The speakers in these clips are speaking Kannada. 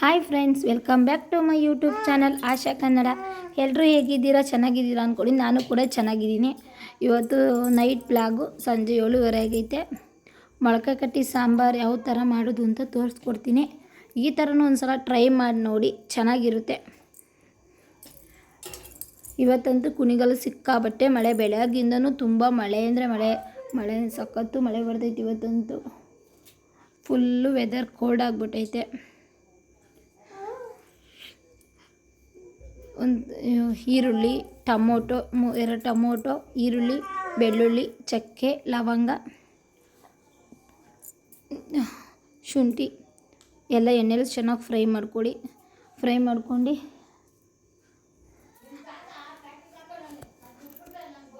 Hi friends welcome back to my YouTube channel Asha Kannada ಎಲ್ಲರೂ ಹೇಗಿದ್ದೀರಾ? ಚೆನ್ನಾಗಿದ್ದೀರಾ ಅಂದ್ಕೊಳ್ಳಿ ನಾನು ಕೂಡ ಚೆನ್ನಾಗಿದ್ದೀನಿ. ಇವತ್ತು ನೈಟ್ ಬ್ಲಾಗು ಸಂಜೆ ಏಳುವರೆ ಆಗೈತೆ. ಮೊಳಕೆ ಕಟ್ಟಿ ಸಾಂಬಾರು ಯಾವ ಥರ ಮಾಡೋದು ಅಂತ ತೋರಿಸ್ಕೊಡ್ತೀನಿ. ಈ ಥರನೂ ಒಂದು ಸಲ ಟ್ರೈ ಮಾಡಿ ನೋಡಿ, ಚೆನ್ನಾಗಿರುತ್ತೆ. ಇವತ್ತಂತೂ ಕುಣಿಗಲು ಸಿಕ್ಕಾಬಟ್ಟೆ ಮಳೆ. ಬೆಳಗ್ಗಿಂದನೂ ತುಂಬ ಮಳೆ ಅಂದರೆ ಮಳೆ ಮಳೆ ಸಖತ್ತು ಮಳೆ ಬರ್ತೈತೆ ಇವತ್ತಂತೂ. ಫುಲ್ಲು ವೆದರ್ ಕೋಲ್ಡ್ ಆಗಿಬಿಟ್ಟೈತೆ. ಒಂದು ಈರುಳ್ಳಿ, ಟಮೋಟೊ ಎರಡು ಟಮೋಟೊ, ಈರುಳ್ಳಿ, ಬೆಳ್ಳುಳ್ಳಿ, ಚಕ್ಕೆ, ಲವಂಗ, ಶುಂಠಿ, ಎಲ್ಲ ಎಣ್ಣೆಲಿ ಚೆನ್ನಾಗಿ ಫ್ರೈ ಮಾಡ್ಕೊಳ್ಳಿ. ಫ್ರೈ ಮಾಡ್ಕೊಂಡು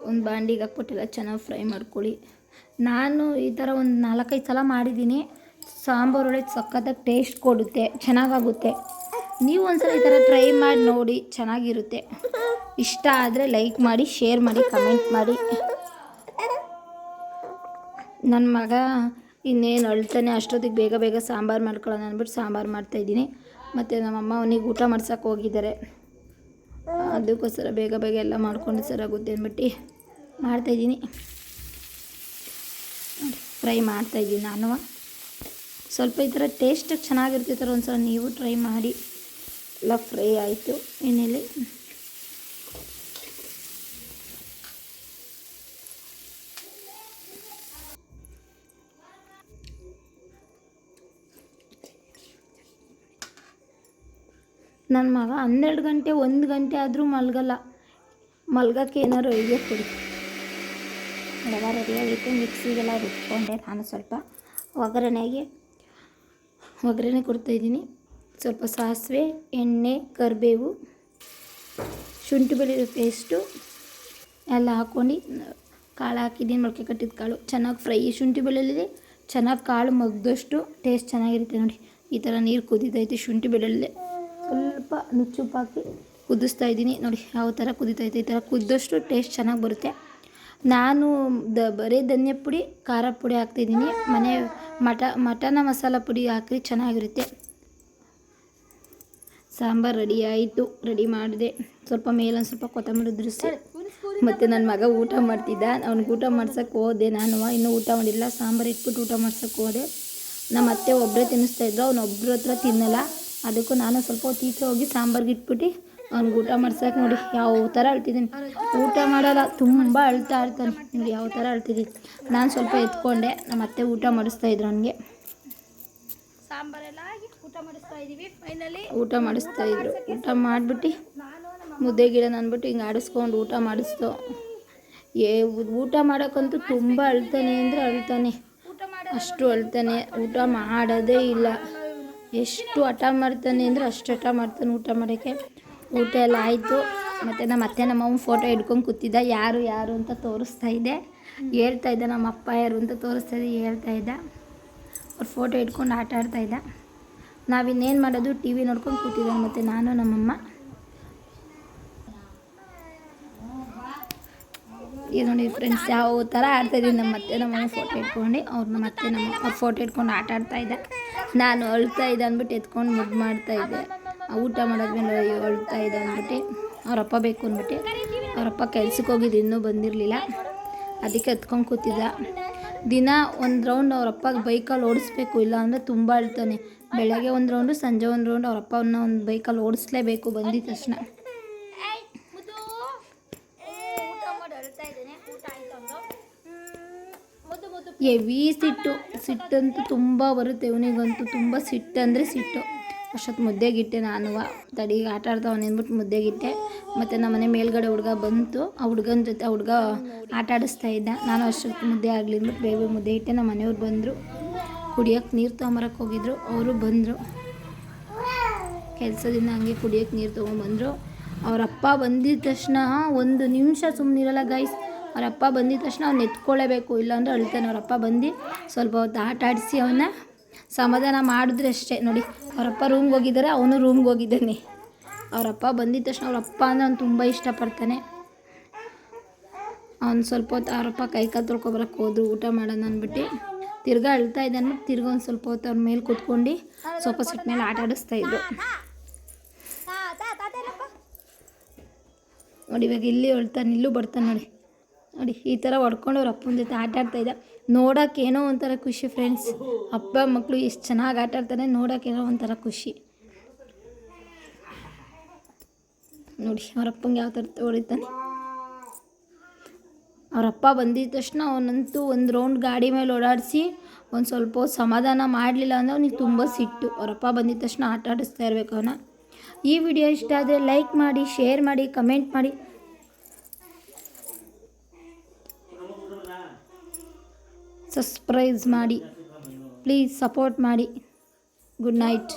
ಒಂದು ಬಾಂಡಿಗೆ ಹಾಕ್ಬಿಟ್ಟೆಲ್ಲ ಚೆನ್ನಾಗಿ ಫ್ರೈ ಮಾಡ್ಕೊಳ್ಳಿ. ನಾನು ಈ ಥರ ಒಂದು ನಾಲ್ಕೈದು ಸಲ ಮಾಡಿದ್ದೀನಿ. ಸಾಂಬಾರು ಒಳ್ಳೆ ಸಖತ್ತಾಗಿ ಟೇಸ್ಟ್ ಕೊಡುತ್ತೆ, ಚೆನ್ನಾಗಾಗುತ್ತೆ. ನೀವು ಒಂದ್ಸಲ ಈ ಥರ ಟ್ರೈ ಮಾಡಿ ನೋಡಿ, ಚೆನ್ನಾಗಿರುತ್ತೆ. ಇಷ್ಟ ಆದರೆ ಲೈಕ್ ಮಾಡಿ ಶೇರ್ ಮಾಡಿ ಕಮೆಂಟ್ ಮಾಡಿ. ನನ್ನ ಮಗ ಇನ್ನೇನು ಅಳ್ತಾನೆ, ಅಷ್ಟೊತ್ತಿಗೆ ಬೇಗ ಬೇಗ ಸಾಂಬಾರು ಮಾಡ್ಕೊಳ್ಳೋಣ ಅಂದ್ಬಿಟ್ಟು ಸಾಂಬಾರು ಮಾಡ್ತಾಯಿದ್ದೀನಿ ಮತ್ತು ನಮ್ಮಮ್ಮ ಅವನಿಗೆ ಊಟ ಮಾಡ್ಸೋಕೆ ಹೋಗಿದ್ದಾರೆ. ಅದಕ್ಕೋಸ್ಕರ ಬೇಗ ಬೇಗ ಎಲ್ಲ ಮಾಡ್ಕೊಂಡು ಸರಾಗುತ್ತೆ ಅಂದ್ಬಿಟ್ಟು ಮಾಡ್ತಾಯಿದ್ದೀನಿ ಫ್ರೈ ಮಾಡ್ತಾಯಿದ್ದೀನಿ ನಾನು. ಸ್ವಲ್ಪ ಈ ಥರ ಟೇಸ್ಟ್ ಚೆನ್ನಾಗಿರುತ್ತೆ ಥರ ಒಂದು ಸಲ ನೀವು ಟ್ರೈ ಮಾಡಿ. ಎಲ್ಲ ಫ್ರೈ ಆಯಿತು ಎಣ್ಣೆಯಲ್ಲಿ ನನ್ನ ಮಗ ಹನ್ನೆರಡು ಗಂಟೆ, ಒಂದು ಗಂಟೆ ಆದರೂ ಮಲ್ಗಲ್ಲ. ಮಲ್ಗಕ್ಕೆ ಏನಾದ್ರು ಐಡಿಯಾ ಕೊಡಿ. ರವೆ ರೆಡಿಯಾಗಿತ್ತು ಮಿಕ್ಸಿಗೆಲ್ಲ ರುಬ್ಕೊಂಡೆ. ನಾನು ಸ್ವಲ್ಪ ಒಗ್ಗರಣೆಗೆ, ಒಗ್ಗರಣೆ ಕೊಡ್ತಾಯಿದ್ದೀನಿ ಸ್ವಲ್ಪ ಸಾಸಿವೆ, ಎಣ್ಣೆ, ಕರಿಬೇವು, ಶುಂಠಿ ಬೆಳ್ಳುಳ್ಳಿ ಪೇಸ್ಟು ಎಲ್ಲ ಹಾಕ್ಕೊಂಡು ಕಾಳು ಹಾಕಿದ್ದೀನಿ ಮೊಳಕೆ ಕಟ್ಟಿದ ಕಾಳು. ಚೆನ್ನಾಗಿ ಫ್ರೈ ಶುಂಠಿ ಬೆಳ್ಳುಳ್ಳಿ ಚೆನ್ನಾಗಿ ಕಾಳು ಮಗ್ದಷ್ಟು ಟೇಸ್ಟ್ ಚೆನ್ನಾಗಿರುತ್ತೆ ನೋಡಿ. ಈ ಥರ ನೀರು ಕುದಿತೈತೆ ಶುಂಠಿ ಬೆಳ್ಳುಳ್ಳಿ. ಸ್ವಲ್ಪ ನುಚ್ಚುಪ್ಪು ಹಾಕಿ ಕುದಿಸ್ತಾ ಇದ್ದೀನಿ ನೋಡಿ ಯಾವ ಥರ ಕುದಿತೈತೆ. ಈ ಥರ ಕುದ್ದಷ್ಟು ಟೇಸ್ಟ್ ಚೆನ್ನಾಗಿ ಬರುತ್ತೆ. ನಾನು ದ ಬರೀ ಧನ್ಯ ಪುಡಿ, ಖಾರ ಪುಡಿ ಹಾಕ್ತಿದ್ದೀನಿ. ಮನೆ ಮಟ ಮಟನ ಮಸಾಲ ಪುಡಿ ಹಾಕಿ ಚೆನ್ನಾಗಿರುತ್ತೆ. ಸಾಂಬಾರು ರೆಡಿ ಆಯಿತು ರೆಡಿ ಮಾಡಿದೆ. ಸ್ವಲ್ಪ ಮೇಲೊಂದು ಸ್ವಲ್ಪ ಕೊತ್ತಂಬರಿ ಉದುರಿಸಿ. ಮತ್ತು ನನ್ನ ಮಗ ಊಟ ಮಾಡ್ತಿದ್ದ. ಅವ್ನಿಗೆ ಊಟ ಮಾಡ್ಸೋಕೆ ಹೋದೆ ನಾನು. ಇನ್ನೂ ಊಟ ಮಾಡಿಲ್ಲ. ಸಾಂಬಾರು ಇಟ್ಬಿಟ್ಟು ಊಟ ಮಾಡ್ಸೋಕೆ ಹೋದೆ. ನಮ್ಮ ಅತ್ತೆ ಒಬ್ಬರೇ ತಿನ್ನಿಸ್ತಾಯಿದ್ರು ಅವ್ನು ಒಬ್ಬರ ಹತ್ರ ತಿನ್ನಲ್ಲ. ಅದಕ್ಕೂ ನಾನು ಸ್ವಲ್ಪ ಈಚೆ ಹೋಗಿ ಸಾಂಬಾರ್ಗೆ ಇಟ್ಬಿಟ್ಟು ಅವ್ನಿಗೆ ಊಟ ಮಾಡ್ಸೋಕೆ ನೋಡಿ. ಯಾವ ಥರ ಅಳ್ತಿದ್ದೀನಿ. ಊಟ ಮಾಡಲ್ಲ ತುಂಬ ಅಳ್ತಾ ಇರ್ತಾನೆ. ನೋಡಿ ಯಾವ ಥರ ಅಳ್ತಿದ್ದೀನಿ ನಾನು ಸ್ವಲ್ಪ ಎತ್ಕೊಂಡೆ. ನಮ್ಮ ಅತ್ತೆ ಊಟ ಮಾಡಿಸ್ತಾಯಿದ್ರು ಅವನಿಗೆ ಸಾಂಬಾರೆಲ್ಲ ಊಟ ಮಾಡಿಸ್ತಾ ಫೈನಲಿ ಊಟ ಮಾಡಿಸ್ತಾ ಇದ್ರು. ಊಟ ಮಾಡಿಬಿಟ್ಟು ಮುದ್ದೆ ಗಿಡ ಅಂದ್ಬಿಟ್ಟು ಹಿಂಗೆ ಆಡಿಸ್ಕೊಂಡು ಊಟ ಮಾಡಿಸ್ತು. ಏ ಊಟ ಮಾಡೋಕ್ಕಂತೂ ತುಂಬ ಅಳ್ತಾನೆ ಅಂದರೆ ಅಳ್ತಾನೆ. ಅಷ್ಟು ಅಳ್ತಾನೆ. ಊಟ ಮಾಡೋದೇ ಇಲ್ಲ. ಎಷ್ಟು ಹಠ ಮಾಡ್ತಾನೆ ಅಂದರೆ ಅಷ್ಟು ಹಠ ಮಾಡ್ತಾನೆ ಊಟ ಮಾಡೋಕ್ಕೆ. ಊಟ ಎಲ್ಲ ಆಯಿತು. ಮತ್ತು ನಮ್ಮ ಅತ್ತೆ ನಮ್ಮಮ್ಮ ಫೋಟೋ ಹಿಡ್ಕೊಂಡು ಕೂತಿದ್ದ. ಯಾರು ಯಾರು ಅಂತ ತೋರಿಸ್ತಾ ಇದ್ದೆ ಹೇಳ್ತಾ ಇದ್ದ ನಮ್ಮ ಅಪ್ಪ ಯಾರು ಅಂತ ತೋರಿಸ್ತಾ ಇದ್ದೆ ಹೇಳ್ತಾ ಇದ್ದ. ಅವ್ರ ಫೋಟೋ ಹಿಡ್ಕೊಂಡು ಆಟ ಆಡ್ತಾ ಇದ್ದ. ನಾವಿನ್ನೇನು ಮಾಡೋದು ಟಿ ವಿ ನೋಡ್ಕೊಂಡು ಕೂತಿದ್ದೆ ಮತ್ತು ನಾನು, ನಮ್ಮಮ್ಮ. ಇದು ನೋಡಿ ಫ್ರೆಂಡ್ಸ್ ಯಾವ ಥರ ಆಡ್ತಾಯಿದ್ದೀನಿ ನಮ್ಮ ಮತ್ತೆ ನಮ್ಮಮ್ಮ ಫೋಟೋ ಇಟ್ಕೊಂಡು ಅವ್ರು ನಮ್ಮ ಅತ್ತೆ ನಮ್ಮ ಫೋಟೋ ಇಟ್ಕೊಂಡು ಆಟ ಆಡ್ತಾ ಇದ್ದೆ. ನಾನು ಅಳ್ತಾ ಇದ್ದೆ ಅಂದ್ಬಿಟ್ಟು ಎತ್ಕೊಂಡು ಮುದ್ದು ಮಾಡ್ತಾ ಇದ್ದೆ. ಆ ಊಟ ಮಾಡೋದ್ಮೇಲೆ ಅಳ್ತಾ ಇದ್ದೆ ಅಂದ್ಬಿಟ್ಟು, ಅವರಪ್ಪ ಬೇಕು ಅಂದ್ಬಿಟ್ಟು, ಅವರಪ್ಪ ಕೆಲ್ಸಕ್ಕೆ ಹೋಗಿದ್ದು ಇನ್ನೂ ಬಂದಿರಲಿಲ್ಲ. ಅದಕ್ಕೆ ಎತ್ಕೊಂಡು ಕೂತಿದ್ದ. ದಿನ ಒಂದು ರೌಂಡ್ ಅವರಪ್ಪಗೆ ಬೈಕಲ್ಲಿ ಓಡಿಸ್ಬೇಕು ಇಲ್ಲ ಅಂದರೆ ತುಂಬ ಅಳ್ತಾನೆ. ಬೆಳಗ್ಗೆ ಒಂದು ರೌಂಡು ಸಂಜೆ ಒಂದು ರೌಂಡ್ ಅಪ್ಪನ ಒಂದು ಬೈಕಲ್ಲಿ ಓಡಿಸ್ಲೇಬೇಕು ಬಂದಿದ ತಕ್ಷಣ. ಹೆವಿ ಸಿಟ್ಟು ಸಿಟ್ಟಂತೂ ತುಂಬ ಬರುತ್ತೆ ಇವನಿಗಂತೂ ತುಂಬ ಸಿಟ್ಟು ಅಂದರೆ ಸಿಟ್ಟು. ಅಷ್ಟೊತ್ತು ಮುದ್ದೆಗಿಟ್ಟೆ ನಾನು. ತಡಿಗೆ ಆಟ ಆಡ್ತಾವನೆ ಅಂದ್ಬಿಟ್ಟು ಮುದ್ದೆಗಿಟ್ಟೆ. ಮತ್ತು ನಮ್ಮ ಮನೆ ಮೇಲ್ಗಡೆ ಹುಡುಗ ಬಂತು. ಆ ಹುಡುಗನ ಜೊತೆ ಆ ಹುಡುಗ ಆಟ ಆಡಿಸ್ತಾ ಇದ್ದ. ನಾನು ಅಷ್ಟೊತ್ತು ಮುದ್ದೆ ಆಗಲಿ ಅಂದ್ಬಿಟ್ಟು ಬೇಗ ಮುದ್ದೆ ಇಟ್ಟೆ. ನಮ್ಮ ಮನೆಯವ್ರು ಬಂದರು. ಕುಡಿಯೋಕ್ಕೆ ನೀರು ತೊಗೊಂಬರಕ್ಕೆ ಹೋಗಿದ್ರು. ಅವರು ಬಂದರು. ಕೆಲಸದಿಂದ ಹಂಗೆ ಕುಡಿಯೋಕ್ಕೆ ನೀರು ತೊಗೊಂಬಂದರು ಅವರಪ್ಪ ಬಂದಿದ್ದ ತಕ್ಷಣ ಒಂದು ನಿಮಿಷ ಸುಮ್ಮನಿರಲ್ಲ ಗೈಸ್ ಅವರಪ್ಪ ಬಂದಿದ್ದ ತಕ್ಷಣ ಅವ್ನು ಎತ್ಕೊಳ್ಳೇಬೇಕು ಇಲ್ಲಾಂದ್ರೆ ಅಳ್ತಾನೆ. ಅವರಪ್ಪ ಬಂದು ಸ್ವಲ್ಪ ಹೊತ್ತು ಆಟ ಆಡಿಸಿ ಅವನ್ನ. ಸಮಾಧಾನ ಮಾಡಿದ್ರೆ ಅಷ್ಟೇ. ನೋಡಿ, ಅವರಪ್ಪ ರೂಮ್ಗೆ ಹೋಗಿದ್ದಾರೆ, ಅವನು ರೂಮ್ಗೆ ಹೋಗಿದ್ದಾನೆ. ಅವರಪ್ಪ ಬಂದಿದ್ದ ತಕ್ಷಣ ಅವರಪ್ಪ ಅಂದರೆ ಅವ್ನು ತುಂಬ ಇಷ್ಟಪಡ್ತಾನೆ. ಅವ್ನು ಸ್ವಲ್ಪ ಹೊತ್ತು ಅವರಪ್ಪ ಕೈ ಕಾಲು ತೊಳ್ಕೊಬರಕ್ಕೆ ಹೋದ್ರು, ಊಟ ಮಾಡೋಣ ಅಂದ್ಬಿಟ್ಟು. ತಿರ್ಗಾ ಅಳ್ತಾ ಇದ್ದಾನೆ ತಿರ್ಗಾ ಒಂದು ಸ್ವಲ್ಪ ಹೊತ್ತು ಅವ್ರ ಮೇಲೆ ಕೂತ್ಕೊಂಡು ಸೋಫಾ ಸೆಟ್ ಮೇಲೆ ಆಟ ಆಡಿಸ್ತಾ ಇದ್ರು. ನೋಡಿ, ಇವಾಗ ಇಲ್ಲಿ ಹೊಳ್ತಾನೆ ಇಲ್ಲೂ ಬರ್ತಾನೆ ನೋಡಿ. ನೋಡಿ, ಈ ಥರ ಹೊಡ್ಕೊಂಡು ಅವ್ರ ಅಪ್ಪನ ಜೊತೆ ಆಟ ಆಡ್ತಾ ಇದ್ದ. ನೋಡೋಕೆ ಏನೋ ಒಂಥರ ಖುಷಿ ಫ್ರೆಂಡ್ಸ್ ಅಪ್ಪ ಮಕ್ಕಳು ಎಷ್ಟು ಚೆನ್ನಾಗಿ ಆಟ ಆಡ್ತಾರೆ ಏನೋ ಒಂಥರ ಖುಷಿ. ನೋಡಿ ಅವರಪ್ಪಂಗೆ ಯಾವ ಥರ ಹೊಡಿತಾನೆ ಅವರಪ್ಪ ಬಂದಿದ್ದ ತಕ್ಷಣ ಅವನಂತೂ ಒಂದು ರೌಂಡ್ ಗಾಡಿ ಮೇಲೆ ಓಡಾಡಿಸಿ ಒಂದು ಸ್ವಲ್ಪ ಸಮಾಧಾನ ಮಾಡಲಿಲ್ಲ ಅಂದರೆ ಅವ್ನಿಗೆ ತುಂಬ ಸಿಟ್ಟು. ಅವರಪ್ಪ ಬಂದಿದ್ದ ತಕ್ಷಣ ಆಟ ಆಡಿಸ್ತಾ ಇರಬೇಕು ಅವನ. ಈ ವಿಡಿಯೋ ಇಷ್ಟ ಆದರೆ ಲೈಕ್ ಮಾಡಿ ಶೇರ್ ಮಾಡಿ ಕಮೆಂಟ್ ಮಾಡಿ. ಸಬ್ಸ್ಕ್ರೈಬ್ ಮಾಡಿ. ಪ್ಲೀಸ್ ಸಪೋರ್ಟ್ ಮಾಡಿ. Good night